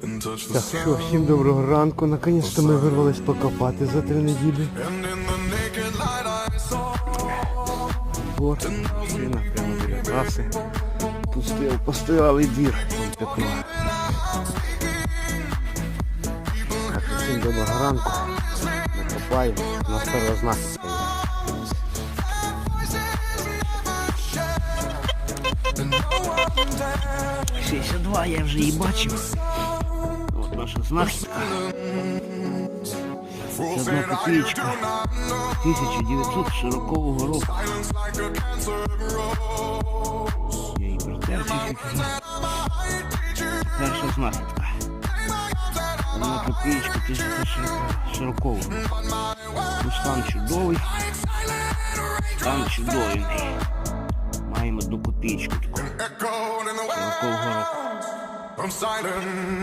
Так що, всім доброго ранку. Наконець-то ми вирвались покопати за три неділі. Двор, машина прямо біля траси. Тут стояв постоялий двір. Так всім доброго ранку. Ми копаємо. У нас перша знахідка є. Шістдесят два я вже її бачив. От наша знахідка. Одна копієчка 1940 року. Я її протер. Перша знахідка. Одна копієчка 1940 року. Стан чудовий. Стан чудовий. Маємо одну in the 40 року.